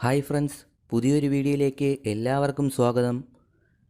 Hi friends പുതിയൊരു വീഡിയോയിലേക്ക് എല്ലാവർക്കും സ്വാഗതം.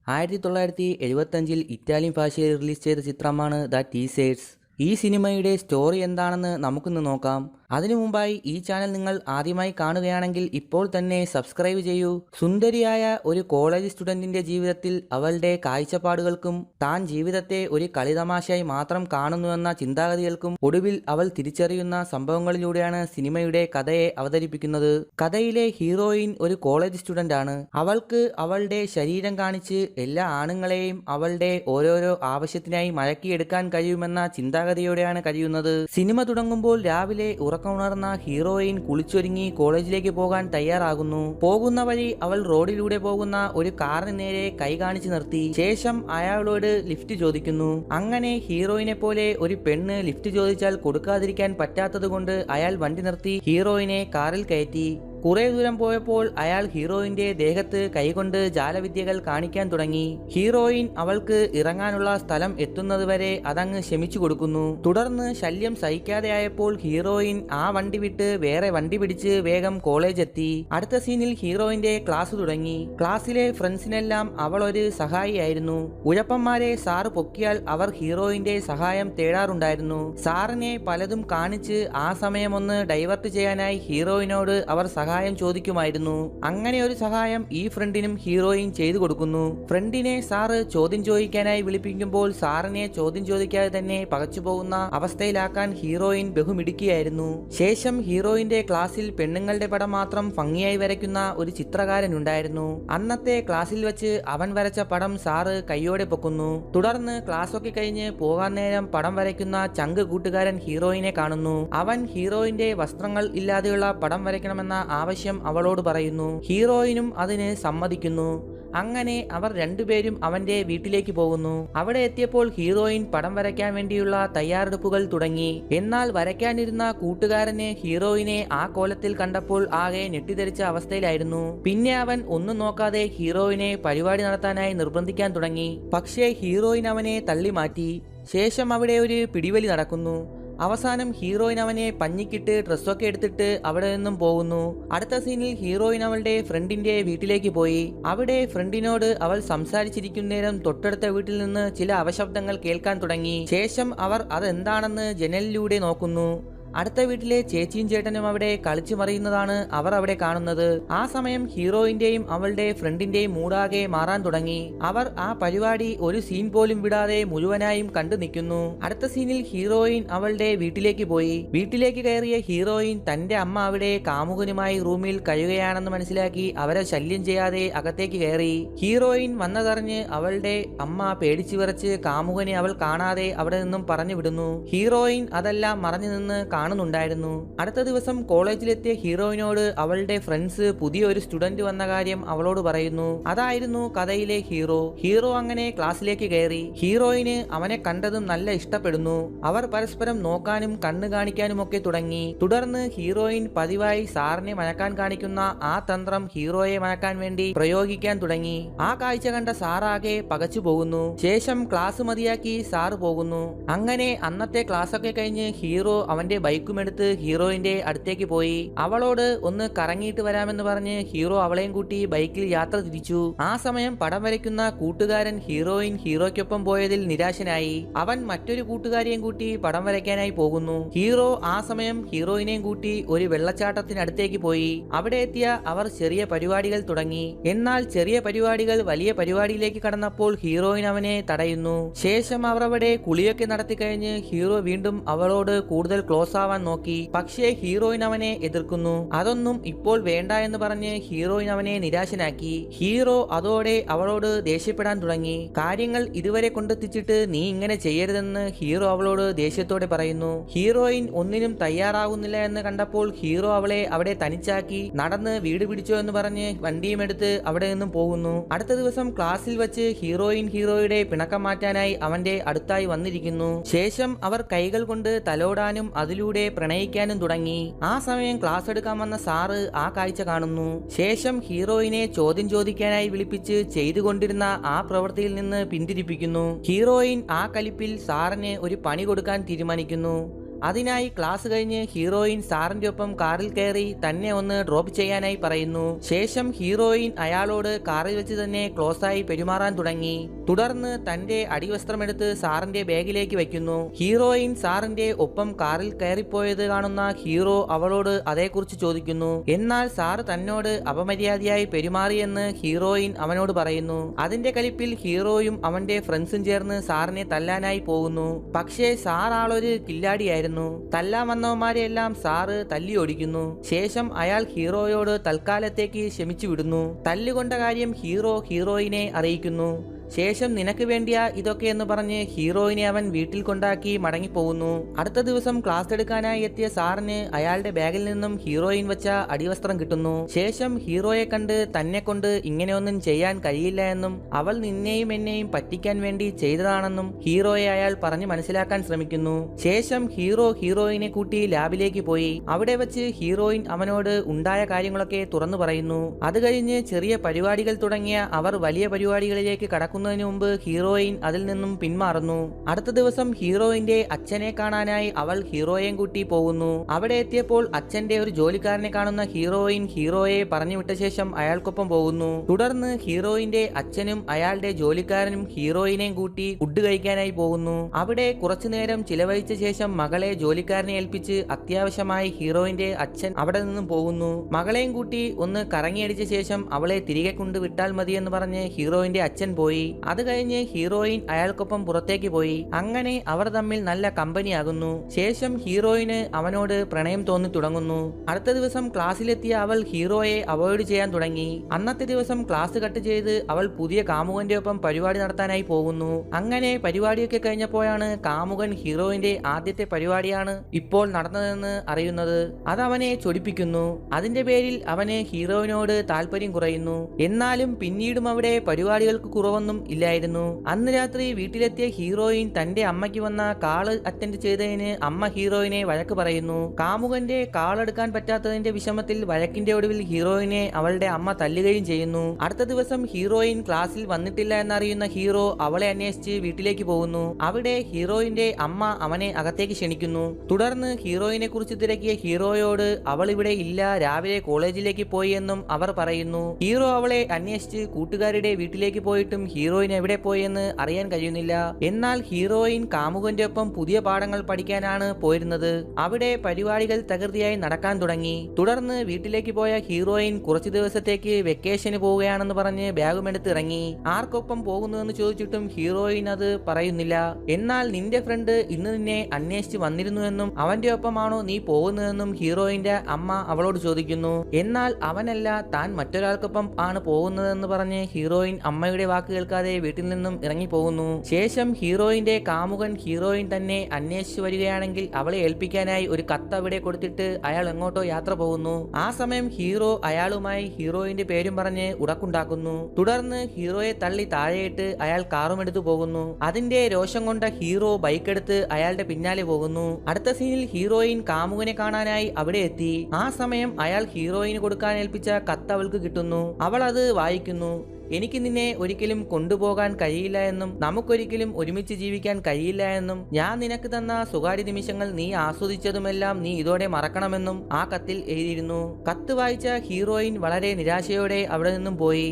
ആയിരത്തി തൊള്ളായിരത്തി എഴുപത്തഞ്ചിൽ ഇറ്റാലിയൻ ഭാഷയിൽ റിലീസ് ചെയ്ത ചിത്രമാണ് ദ ടീസേഴ്സ് ഈ സിനിമയുടെ സ്റ്റോറി എന്താണെന്ന് നമുക്കൊന്ന് നോക്കാം. അതിനു മുമ്പായി ഈ ചാനൽ നിങ്ങൾ ആദ്യമായി കാണുകയാണെങ്കിൽ ഇപ്പോൾ തന്നെ സബ്സ്ക്രൈബ് ചെയ്യൂ. സുന്ദരിയായ ഒരു കോളേജ് സ്റ്റുഡന്റിന്റെ ജീവിതത്തിൽ അവളുടെ കാഴ്ചപ്പാടുകൾക്കും താൻ ജീവിതത്തെ ഒരു കളിതമാശയായി മാത്രം കാണുന്നുവെന്ന ചിന്താഗതികൾക്കും ഒടുവിൽ അവൾ തിരിച്ചറിയുന്ന സംഭവങ്ങളിലൂടെയാണ് സിനിമയുടെ കഥയെ അവതരിപ്പിക്കുന്നത്. കഥയിലെ ഹീറോയിൻ ഒരു കോളേജ് സ്റ്റുഡന്റ് ആണ് അവൾക്ക് അവളുടെ ശരീരം കാണിച്ച് എല്ലാ ആണുങ്ങളെയും അവളുടെ ഓരോരോ ആവശ്യത്തിനായി മഴക്കിയെടുക്കാൻ കഴിയുമെന്ന ചിന്താഗതിയോടെയാണ് കഴിയുന്നത്. സിനിമ തുടങ്ങുമ്പോൾ രാവിലെ ഉറക്കമുണർന്ന ഹീറോയിൻ കുളിച്ചൊരുങ്ങി കോളേജിലേക്ക് പോകാൻ തയ്യാറാകുന്നു. പോകുന്ന വഴി അവൾ റോഡിലൂടെ പോകുന്ന ഒരു കാറിന് നേരെ കൈ കാണിച്ചു നിർത്തി. ശേഷം അയാളോട് ലിഫ്റ്റ് ചോദിക്കുന്നു. അങ്ങനെ ഹീറോയിനെ പോലെ ഒരു പെണ്ണ് ലിഫ്റ്റ് ചോദിച്ചാൽ കൊടുക്കാതിരിക്കാൻ പറ്റാത്തതുകൊണ്ട് അയാൾ വണ്ടി നിർത്തി ഹീറോയിനെ കാറിൽ കയറ്റി. കുറെ ദൂരം പോയപ്പോൾ അയാൾ ഹീറോയിന്റെ ദേഹത്ത് കൈകൊണ്ട് ജാലവിദ്യകൾ കാണിക്കാൻ തുടങ്ങി. ഹീറോയിൻ അവൾക്ക് ഇറങ്ങാനുള്ള സ്ഥലം എത്തുന്നതുവരെ അതങ്ങ് ശമിച്ചു കൊടുക്കുന്നു. തുടർന്ന് ശല്യം സഹിക്കാതെയായപ്പോൾ ഹീറോയിൻ ആ വണ്ടി വിട്ട് വേറെ വണ്ടി പിടിച്ച് വേഗം കോളേജ് എത്തി അടുത്ത സീനിൽ ഹീറോയിന്റെ ക്ലാസ് തുടങ്ങി. ക്ലാസ്സിലെ ഫ്രണ്ട്സിനെല്ലാം അവൾ ഒരു സഹായിയായിരുന്നു. ഉഴപ്പന്മാരെ സാറ് പൊക്കിയാൽ അവർ ഹീറോയിന്റെ സഹായം തേടാറുണ്ടായിരുന്നു. സാറിനെ പലതും കാണിച്ച് ആ സമയമൊന്ന് ഡൈവേർട്ട് ചെയ്യാനായി ഹീറോയിനോട് അവർ സഹായം ചോദിക്കുമായിരുന്നു. അങ്ങനെ ഒരു സഹായം ഈ ഫ്രണ്ടിനും ഹീറോയും ചെയ്തു കൊടുക്കുന്നു. ഫ്രണ്ടിനെ സാറ് ചോദ്യം ചോദിക്കാനായി വിളിപ്പിക്കുമ്പോൾ സാറിനെ ചോദ്യം ചോദിക്കാതെ തന്നെ പകച്ചുപോകുന്ന അവസ്ഥയിലാക്കാൻ ഹീറോയിൻ ബഹുമിടിക്കുകയായിരുന്നു ശേഷം ഹീറോയിന്റെ ക്ലാസ്സിൽ പെണ്ണുങ്ങളുടെ പടം മാത്രം ഭംഗിയായി വരയ്ക്കുന്ന ഒരു ചിത്രകാരൻ ഉണ്ടായിരുന്നു അന്നത്തെ ക്ലാസ്സിൽ വെച്ച് അവൻ വരച്ച പടം സാറ് കൈയോടെ പൊക്കുന്നു. തുടർന്ന് ക്ലാസ്സൊക്കെ കഴിഞ്ഞ് പോകാൻ നേരം പടം വരയ്ക്കുന്ന ചങ്ക് കൂട്ടുകാരൻ ഹീറോയിനെ കാണുന്നു. അവൻ ഹീറോയിന്റെ വസ്ത്രങ്ങൾ ഇല്ലാതെയുള്ള പടം വരയ്ക്കണമെന്ന ആവശ്യം അവളോട് പറയുന്നു ഹീറോയിനും അതിന് സമ്മതിക്കുന്നു. അങ്ങനെ അവർ രണ്ടുപേരും അവന്റെ വീട്ടിലേക്ക് പോകുന്നു. അവിടെ എത്തിയപ്പോൾ ഹീറോയിൻ പടം വരയ്ക്കാൻ വേണ്ടിയുള്ള തയ്യാറെടുപ്പുകൾ തുടങ്ങി. എന്നാൽ വരയ്ക്കാനിരുന്ന കൂട്ടുകാരനെ ഹീറോയിനെ ആ കോലത്തിൽ കണ്ടപ്പോൾ ആകെ ഞെട്ടിധരിച്ച അവസ്ഥയിലായിരുന്നു. പിന്നെ അവൻ ഒന്നും നോക്കാതെ ഹീറോയിനെ പരിപാടി നടത്താനായി നിർബന്ധിക്കാൻ തുടങ്ങി. പക്ഷേ ഹീറോയിൻ അവനെ തള്ളി മാറ്റി ശേഷം അവിടെ ഒരു പിടിവലി നടക്കുന്നു. അവസാനം ഹീറോയിൻ അവനെ പഞ്ഞിക്കിട്ട് ഡ്രസ്സൊക്കെ എടുത്തിട്ട് അവിടെ നിന്നും പോകുന്നു. അടുത്ത സീനിൽ ഹീറോയിൻ അവളുടെ ഫ്രണ്ടിന്റെ വീട്ടിലേക്ക് പോയി. അവിടെ ഫ്രണ്ടിനോട് അവൾ സംസാരിച്ചിരിക്കുന്നേരം തൊട്ടടുത്ത വീട്ടിൽ നിന്ന് ചില അവശബ്ദങ്ങൾ കേൾക്കാൻ തുടങ്ങി. ശേഷം അവർ അതെന്താണെന്ന് ജനലിലൂടെ നോക്കുന്നു. അടുത്ത വീട്ടിലെ ചേച്ചിയും ചേട്ടനും അവിടെ കളിച്ചു മറിയുന്നതാണ് അവർ അവിടെ കാണുന്നത്. ആ സമയം ഹീറോയിന്റെയും അവളുടെ ഫ്രണ്ടിന്റെയും മൂടാകെ മാറാൻ തുടങ്ങി. അവർ ആ പരിപാടി ഒരു സീൻ പോലും വിടാതെ മുഴുവനായും കണ്ടു നിൽക്കുന്നു. അടുത്ത സീനിൽ ഹീറോയിൻ അവളുടെ വീട്ടിലേക്ക് പോയി. വീട്ടിലേക്ക് കയറിയ ഹീറോയിൻ തന്റെ അമ്മ അവിടെ കാമുകനുമായി റൂമിൽ കഴിയുകയാണെന്ന് മനസ്സിലാക്കി അവരെ ശല്യം ചെയ്യാതെ അകത്തേക്ക് കയറി. ഹീറോയിൻ വന്നതറിഞ്ഞ് അവളുടെ അമ്മ പേടിച്ചു വിറച്ച് കാമുകനെ അവൾ കാണാതെ അവിടെ നിന്നും പറഞ്ഞു വിടുന്നു. ഹീറോയിൻ അതെല്ലാം മറഞ്ഞു നിന്ന് കാണുന്നുണ്ടായിരുന്നു. അടുത്ത ദിവസം കോളേജിലെത്തിയ ഹീറോയിനോട് അവളുടെ ഫ്രണ്ട്സ് പുതിയ ഒരു സ്റ്റുഡന്റ് വന്ന കാര്യം അവളോട് പറയുന്നു. അതായിരുന്നു കഥയിലെ ഹീറോ. ഹീറോ അങ്ങനെ ക്ലാസ്സിലേക്ക് കയറി. ഹീറോയിന് അവനെ കണ്ടതും നല്ല ഇഷ്ടപ്പെടുന്നു. അവർ പരസ്പരം നോക്കാനും കണ്ണു കാണിക്കാനും ഒക്കെ തുടങ്ങി. തുടർന്ന് ഹീറോയിൻ പതിവായി സാറിനെ മയക്കാൻ കാണിക്കുന്ന ആ തന്ത്രം ഹീറോയെ മയക്കാൻ വേണ്ടി പ്രയോഗിക്കാൻ തുടങ്ങി. ആ കാഴ്ച കണ്ട സാറാകെ പകച്ചു പോകുന്നു. ശേഷം ക്ലാസ് മതിയാക്കി സാറ് പോകുന്നു. അങ്ങനെ അന്നത്തെ ക്ലാസ് ഒക്കെ കഴിഞ്ഞ് ഹീറോ അവന്റെ ബൈക്കുമെടുത്ത് ഹീറോയിന്റെ അടുത്തേക്ക് പോയി. അവളോട് ഒന്ന് കറങ്ങിയിട്ട് വരാമെന്ന് പറഞ്ഞ് ഹീറോ അവളെയും കൂട്ടി ബൈക്കിൽ യാത്ര തിരിച്ചു. ആ സമയം പടം വരയ്ക്കുന്ന കൂട്ടുകാരൻ ഹീറോയിൻ ഹീറോയ്ക്കൊപ്പം പോയതിൽ നിരാശനായി. അവൻ മറ്റൊരു കൂട്ടുകാരിയെയും കൂട്ടി പടം വരയ്ക്കാനായി പോകുന്നു. ഹീറോ ആ സമയം ഹീറോയിനെയും കൂട്ടി ഒരു വെള്ളച്ചാട്ടത്തിനടുത്തേക്ക് പോയി. അവിടെ എത്തിയ അവർ ചെറിയ പരിപാടികൾ തുടങ്ങി. എന്നാൽ ചെറിയ പരിപാടികൾ വലിയ പരിപാടിയിലേക്ക് കടന്നപ്പോൾ ഹീറോയിൻ അവനെ തടയുന്നു. ശേഷം അവർ അവിടെ കുളിയൊക്കെ നടത്തി കഴിഞ്ഞ് ഹീറോ വീണ്ടും അവളോട് കൂടുതൽ ക്ലോസ് ആവാൻ നോക്കി. പക്ഷേ ഹീറോയിൻ അവനെ എതിർക്കുന്നു. അതൊന്നും ഇപ്പോൾ വേണ്ട എന്ന് പറഞ്ഞ് ഹീറോയിൻ അവനെ നിരാശനാക്കി. ഹീറോ അതോടെ അവളോട് ദേഷ്യപ്പെടാൻ തുടങ്ങി. കാര്യങ്ങൾ ഇതുവരെ കൊണ്ടെത്തിച്ചിട്ട് നീ ഇങ്ങനെ ചെയ്യരുതെന്ന് ഹീറോ അവളോട് ദേഷ്യത്തോടെ പറയുന്നു. ഹീറോയിൻ ഒന്നിനും തയ്യാറാകുന്നില്ല എന്ന് കണ്ടപ്പോൾ ഹീറോ അവളെ അവിടെ തനിച്ചാക്കി നടന്ന് വീട് പിടിച്ചോ എന്ന് പറഞ്ഞ് വണ്ടിയും എടുത്ത് അവിടെ നിന്നും പോകുന്നു. അടുത്ത ദിവസം ക്ലാസ്സിൽ വെച്ച് ഹീറോയിൻ ഹീറോയുടെ പിണക്കം മാറ്റാനായി അവന്റെ അടുത്തായി വന്നിരിക്കുന്നു. ശേഷം അവർ കൈകൾ കൊണ്ട് തലോടാനും അതിലൂടെ പ്രണയിക്കാനും തുടങ്ങി. ആ സമയം ക്ലാസ് എടുക്കാൻ വന്ന സാറ് ആ കാഴ്ച കാണുന്നു. ശേഷം ഹീറോയിനെ ചോദ്യം ചോദിക്കാനായി വിളിപ്പിച്ച് ചെയ്തുകൊണ്ടിരുന്ന ആ പ്രവൃത്തിയിൽ നിന്ന് പിന്തിരിപ്പിക്കുന്നു. ഹീറോയിൻ ആ കലിപ്പിൽ സാറിന് ഒരു പണി കൊടുക്കാൻ തീരുമാനിക്കുന്നു. അതിനായി ക്ലാസ് കഴിഞ്ഞ് ഹീറോയിൻ സാറിന്റെ ഒപ്പം കാറിൽ കയറി തന്നെ ഒന്ന് ഡ്രോപ്പ് ചെയ്യാനായി പറയുന്നു. ശേഷം ഹീറോയിൻ അയാളോട് കാറിൽ വെച്ച് തന്നെ ക്ലോസ് ആയി പെരുമാറാൻ തുടങ്ങി. തുടർന്ന് തന്റെ അടിവസ്ത്രമെടുത്ത് സാറിന്റെ ബാഗിലേക്ക് വെക്കുന്നു. ഹീറോയിൻ സാറിന്റെ ഒപ്പം കാറിൽ കയറിപ്പോയത് കാണുന്ന ഹീറോ അവളോട് അതേക്കുറിച്ച് ചോദിക്കുന്നു. എന്നാൽ സാർ തന്നോട് അപമര്യാദയായി പെരുമാറിയെന്ന് ഹീറോയിൻ അവനോട് പറയുന്നു. അതിന്റെ കലിപ്പിൽ ഹീറോയും അവന്റെ ഫ്രണ്ട്സും ചേർന്ന് സാറിനെ തല്ലാനായി പോകുന്നു. പക്ഷേ സാർ ആളൊരു കില്ലാടിയായിരുന്നു. തല്ലാൻ വന്നവന്മാരെയെല്ലാം സാറ് തല്ലി ഓടിക്കുന്നു. ശേഷം അയാൾ ഹീറോയോട് തൽക്കാലത്തേക്ക് ക്ഷമിച്ചു വിടുന്നു തല്ലുകൊണ്ട കാര്യം ഹീറോ ഹീറോയിനെ അറിയിക്കുന്നു. ശേഷം നിനക്ക് വേണ്ടിയാ ഇതൊക്കെ എന്ന് പറഞ്ഞ് ഹീറോയിനെ അവൻ വീട്ടിൽ കൊണ്ടാക്കി മടങ്ങിപ്പോകുന്നു. അടുത്ത ദിവസം ക്ലാസ് എടുക്കാനായി എത്തിയ സാറിന് അയാളുടെ ബാഗിൽ നിന്നും ഹീറോയിൻ വെച്ച അടിവസ്ത്രം കിട്ടുന്നു. ശേഷം ഹീറോയെ കണ്ട് തന്നെ കൊണ്ട് ഇങ്ങനെയൊന്നും ചെയ്യാൻ കഴിയില്ല എന്നും അവൾ നിന്നെയും എന്നെയും പറ്റിക്കാൻ വേണ്ടി ചെയ്തതാണെന്നും ഹീറോയെ അയാൾ പറഞ്ഞു മനസ്സിലാക്കാൻ ശ്രമിക്കുന്നു. ശേഷം ഹീറോ ഹീറോയിനെ കൂട്ടി ലാബിലേക്ക് പോയി. അവിടെ വെച്ച് ഹീറോയിൻ അവനോട് ഉണ്ടായ കാര്യങ്ങളൊക്കെ തുറന്നു പറയുന്നു. അത് കഴിഞ്ഞ് ചെറിയ പരിപാടികൾ തുടങ്ങിയ അവർ വലിയ പരിപാടികളിലേക്ക് കടക്കുന്നതിന് മുമ്പ് ഹീറോയിൻ അതിൽ നിന്നും പിന്മാറുന്നു. അടുത്ത ദിവസം ഹീറോയിന്റെ അച്ഛനെ കാണാനായി അവൾ ഹീറോയെയും കൂട്ടി പോകുന്നു. അവിടെ എത്തിയപ്പോൾ അച്ഛന്റെ ഒരു ജോലിക്കാരനെ കാണുന്ന ഹീറോയിൻ ഹീറോയെ പറഞ്ഞു വിട്ട ശേഷം അയാൾക്കൊപ്പം പോകുന്നു. തുടർന്ന് ഹീറോയിന്റെ അച്ഛനും അയാളുടെ ജോലിക്കാരനും ഹീറോയിനെയും കൂട്ടി ഫുഡ് കഴിക്കാനായി പോകുന്നു. അവിടെ കുറച്ചു നേരം ചിലവഴിച്ച ശേഷം മകളെ ജോലിക്കാരനെ ഏൽപ്പിച്ച് അത്യാവശ്യമായി ഹീറോയിന്റെ അച്ഛൻ അവിടെ നിന്നും പോകുന്നു. മകളെയും കൂട്ടി ഒന്ന് കറങ്ങിയടിച്ച ശേഷം അവളെ തിരികെ കൊണ്ടുവിട്ടാൽ മതി എന്ന് പറഞ്ഞ് ഹീറോയിന്റെ അച്ഛൻ പോയി. അത് കഴിഞ്ഞ് ഹീറോയിൻ അയാൾക്കൊപ്പം പുറത്തേക്ക് പോയി. അങ്ങനെ അവർ തമ്മിൽ നല്ല കമ്പനിയാകുന്നു. ശേഷം ഹീറോയിന് അവനോട് പ്രണയം തോന്നി തുടങ്ങുന്നു. അടുത്ത ദിവസം ക്ലാസ്സിലെത്തിയ അവൾ ഹീറോയെ അവോയ്ഡ് ചെയ്യാൻ തുടങ്ങി. അന്നത്തെ ദിവസം ക്ലാസ് കട്ട് ചെയ്ത് അവൾ പുതിയ കാമുകന്റെ ഒപ്പം പരിപാടി നടത്താനായി പോകുന്നു. അങ്ങനെ പരിപാടിയൊക്കെ കഴിഞ്ഞപ്പോഴാണ് കാമുകൻ ഹീറോയിന്റെ ആദ്യത്തെ പരിപാടിയാണ് ഇപ്പോൾ നടന്നതെന്ന് അറിയുന്നത്. അത് അവനെ ചൊടിപ്പിക്കുന്നു. അതിന്റെ പേരിൽ അവന് ഹീറോയിനോട് താല്പര്യം കുറയുന്നു. എന്നാലും പിന്നീടും അവിടെ പരിപാടികൾക്ക് കുറവൊന്നും ഇല്ലായിരുന്നു. അന്ന് രാത്രി വീട്ടിലെത്തിയ ഹീറോയിൻ തന്റെ അമ്മയ്ക്ക് വന്ന കാൾ അറ്റൻഡ് ചെയ്തതിന് അമ്മ ഹീറോയിനെ വഴക്ക് പറയുന്നു. കാമുകന്റെ കാളെടുക്കാൻ പറ്റാത്തതിന്റെ വിഷമത്തിൽ വഴക്കിന്റെ ഒടുവിൽ ഹീറോയിനെ അവളുടെ അമ്മ തല്ലുകയും ചെയ്യുന്നു. അടുത്ത ദിവസം ഹീറോയിൻ ക്ലാസ്സിൽ വന്നിട്ടില്ല എന്നറിയുന്ന ഹീറോ അവളെ അന്വേഷിച്ച് വീട്ടിലേക്ക് പോകുന്നു. അവിടെ ഹീറോയിന്റെ അമ്മ അവനെ അകത്തേക്ക് ക്ഷണിക്കുന്നു. തുടർന്ന് ഹീറോയിനെ കുറിച്ച് തിരക്കിയ ഹീറോയോട് അവൾ ഇവിടെ ഇല്ല രാവിലെ കോളേജിലേക്ക് പോയി എന്നും അവർ പറയുന്നു. ഹീറോ അവളെ അന്വേഷിച്ച് കൂട്ടുകാരുടെ വീട്ടിലേക്ക് പോയിട്ടും ഹീറോയിൻ എവിടെ പോയെന്ന് അറിയാൻ കഴിയുന്നില്ല. എന്നാൽ ഹീറോയിൻ കാമുകന്റെ ഒപ്പം പുതിയ പാഠങ്ങൾ പഠിക്കാനാണ് പോയിരുന്നത്. അവിടെ പരിപാടികൾ തകൃതിയായി നടക്കാൻ തുടങ്ങി. തുടർന്ന് വീട്ടിലേക്ക് പോയ ഹീറോയിൻ കുറച്ചു ദിവസത്തേക്ക് വെക്കേഷന് പോവുകയാണെന്ന് പറഞ്ഞ് ബാഗുമെടുത്ത് ഇറങ്ങി. ആർക്കൊപ്പം പോകുന്നുവെന്ന് ചോദിച്ചിട്ടും ഹീറോയിൻ അത് പറയുന്നില്ല. എന്നാൽ നിന്റെ ഫ്രണ്ട് ഇന്ന് നിന്നെ അന്വേഷിച്ച് വന്നിരുന്നുവെന്നും അവന്റെ ഒപ്പമാണോ നീ പോകുന്നതെന്നും ഹീറോയിന്റെ അമ്മ അവളോട് ചോദിക്കുന്നു. എന്നാൽ അവനല്ല താൻ മറ്റൊരാൾക്കൊപ്പം ആണ് പോകുന്നതെന്ന് പറഞ്ഞ് ഹീറോയിൻ അമ്മയുടെ വാക്ക് കേൾക്കാതെ വീട്ടിൽ നിന്നും ഇറങ്ങി പോകുന്നു ശേഷം ഹീറോയിന്റെ കാമുകൻ ഹീറോയിൻ തന്നെ അന്വേഷിച്ചു വരികയാണെങ്കിൽ അവളെ ഏൽപ്പിക്കാനായി ഒരു കത്ത് അവിടെ കൊടുത്തിട്ട് അയാൾ എങ്ങോട്ടോ യാത്ര പോകുന്നു. ആ സമയം ഹീറോ അയാളുമായി ഹീറോയിന്റെ പേരും പറഞ്ഞ് ഉടക്കുണ്ടാക്കുന്നു. തുടർന്ന് ഹീറോയെ തള്ളി താഴെയിട്ട് അയാൾ കാറും എടുത്തു പോകുന്നു. അതിന്റെ രോഷം കൊണ്ട ഹീറോ ബൈക്ക് എടുത്ത് അയാളുടെ പിന്നാലെ പോകുന്നു. അടുത്ത സീനിൽ ഹീറോയിൻ കാമുകനെ കാണാനായി അവിടെ എത്തി. ആ സമയം അയാൾ ഹീറോയിന് കൊടുക്കാൻ ഏൽപ്പിച്ച കത്ത് അവൾക്ക് കിട്ടുന്നു. അവൾ അത് വായിക്കുന്നു. എനിക്ക് നിന്നെ ഒരിക്കലും കൊണ്ടുപോകാൻ കഴിയില്ല എന്നും നമുക്കൊരിക്കലും ഒരുമിച്ച് ജീവിക്കാൻ കഴിയില്ല എന്നും ഞാൻ നിനക്ക് തന്ന സ്വകാര്യ നിമിഷങ്ങൾ നീ ആസ്വദിച്ചതുമെല്ലാം നീ ഇതോടെ മറക്കണമെന്നും ആ കത്തിൽ എഴുതിയിരുന്നു. കത്ത് വായിച്ച ഹീറോയിൻ വളരെ നിരാശയോടെ അവിടെ നിന്നും പോയി.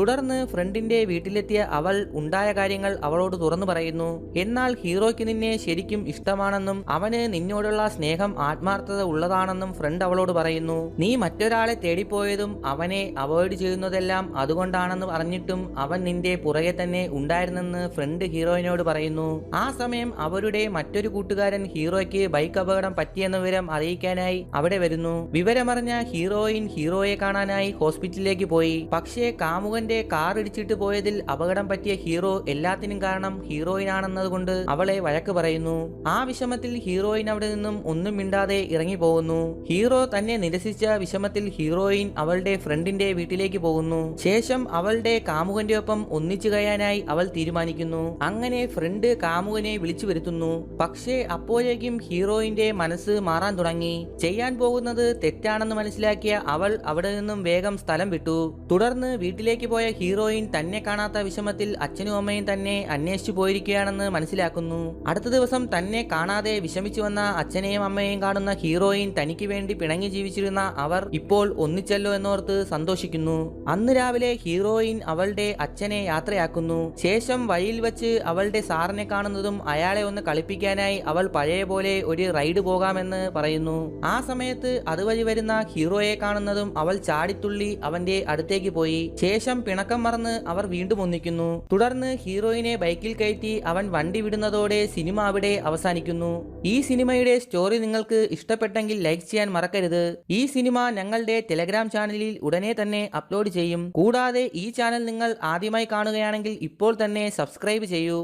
തുടർന്ന് ഫ്രണ്ടിന്റെ വീട്ടിലെത്തിയ അവൾ ഉണ്ടായ കാര്യങ്ങൾ അവളോട് തുറന്നു പറയുന്നു. എന്നാൽ ഹീറോയ്ക്ക് നിന്നെ ശരിക്കും ഇഷ്ടമാണെന്നും അവന് നിന്നോടുള്ള സ്നേഹം ആത്മാർത്ഥത ഉള്ളതാണെന്നും ഫ്രണ്ട് അവളോട് പറയുന്നു. നീ മറ്റൊരാളെ തേടിപ്പോയതും അവനെ അവോയ്ഡ് ചെയ്യുന്നതെല്ലാം അതുകൊണ്ടാണെന്ന് പറഞ്ഞിട്ടും അവൻ നിന്റെ പുറകെ തന്നെ ഉണ്ടായിരുന്നെന്ന് ഫ്രണ്ട് ഹീറോയിനോട് പറയുന്നു. ആ സമയം അവരുടെ മറ്റൊരു കൂട്ടുകാരൻ ഹീറോയ്ക്ക് ബൈക്ക് അപകടം പറ്റിയെന്ന വിവരം അറിയിക്കാനായി അവിടെ വരുന്നു. വിവരമറിഞ്ഞ ഹീറോയിൻ ഹീറോയെ കാണാനായി ഹോസ്പിറ്റലിലേക്ക് പോയി. പക്ഷേ കാമുകന്റെ കാർ ഇടിച്ചിട്ട് പോയതിൽ അപകടം പറ്റിയ ഹീറോ എല്ലാത്തിനും കാരണം ഹീറോയിനാണെന്നതുകൊണ്ട് അവളെ വഴക്ക് പറയുന്നു. ആ വിഷമത്തിൽ ഹീറോയിൻ അവിടെ നിന്നും ഒന്നും മിണ്ടാതെ ഇറങ്ങി പോകുന്നു. ഹീറോ തന്നെ നിരസിച്ച വിഷമത്തിൽ ഹീറോയിൻ അവളുടെ ഫ്രണ്ടിന്റെ വീട്ടിലേക്ക് പോകുന്നു. ശേഷം അവളുടെ കാമുകന്റെ ഒപ്പം ഒന്നിച്ചു കഴിയാനായി അവൾ തീരുമാനിക്കുന്നു. അങ്ങനെ ഫ്രണ്ട് കാമുകനെ വിളിച്ചു വരുത്തുന്നു. പക്ഷേ അപ്പോഴേക്കും ഹീറോയിന്റെ മനസ്സ് മാറാൻ തുടങ്ങി. ചെയ്യാൻ പോകുന്നത് തെറ്റാണെന്ന് മനസ്സിലാക്കിയ അവൾ അവിടെ നിന്നും വേഗം സ്ഥലം വിട്ടു. തുടർന്ന് വീട്ടിലേക്ക് പോയ ഹീറോയിൻ തന്നെ കാണാത്ത വിഷമത്തിൽ അച്ഛനും അമ്മയും തന്നെ അന്വേഷിച്ചു പോയിരിക്കുകയാണെന്ന് മനസ്സിലാക്കുന്നു. അടുത്ത ദിവസം തന്നെ കാണാതെ വിഷമിച്ചു വന്ന അച്ഛനെയും അമ്മയെയും കാണുന്ന ഹീറോയിൻ തനിക്ക് വേണ്ടി പിണങ്ങി ജീവിച്ചിരുന്ന അവർ ഇപ്പോൾ ഒന്നിച്ചല്ലോ എന്നോർത്ത് സന്തോഷിക്കുന്നു. അന്ന് രാവിലെ ഹീറോയിൻ അവളുടെ അച്ഛനെ യാത്രയാക്കുന്നു. ശേഷം വഴിയിൽ വെച്ച് അവളുടെ സാറിനെ കാണുന്നതും അയാളെ ഒന്ന് കളിപ്പിക്കാനായി അവൾ പഴയ പോലെ ഒരു റൈഡ് പോകാമെന്ന് പറയുന്നു. ആ സമയത്ത് അതുവഴി വരുന്ന ഹീറോയെ കാണുന്നതും അവൾ ചാടിത്തുള്ളി അവന്റെ അടുത്തേക്ക് പോയി. ശേഷം പിണക്കം മറന്ന് അവർ വീണ്ടും ഒന്നിക്കുന്നു. തുടർന്ന് ഹീറോയിനെ ബൈക്കിൽ കയറ്റി അവൻ വണ്ടി വിടുന്നതോടെ സിനിമ അവിടെ അവസാനിക്കുന്നു. ഈ സിനിമയുടെ സ്റ്റോറി നിങ്ങൾക്ക് ഇഷ്ടപ്പെട്ടെങ്കിൽ ലൈക്ക് ചെയ്യാൻ മറക്കരുത്. ഈ സിനിമ ഞങ്ങളുടെ ടെലഗ്രാം ചാനലിൽ ഉടനെ തന്നെ അപ്ലോഡ് ചെയ്യും. കൂടാതെ ഈ ചാനൽ നിങ്ങൾ ആദ്യമായി കാണുകയാണെങ്കിൽ ഇപ്പോൾ തന്നെ സബ്സ്ക്രൈബ് ചെയ്യൂ.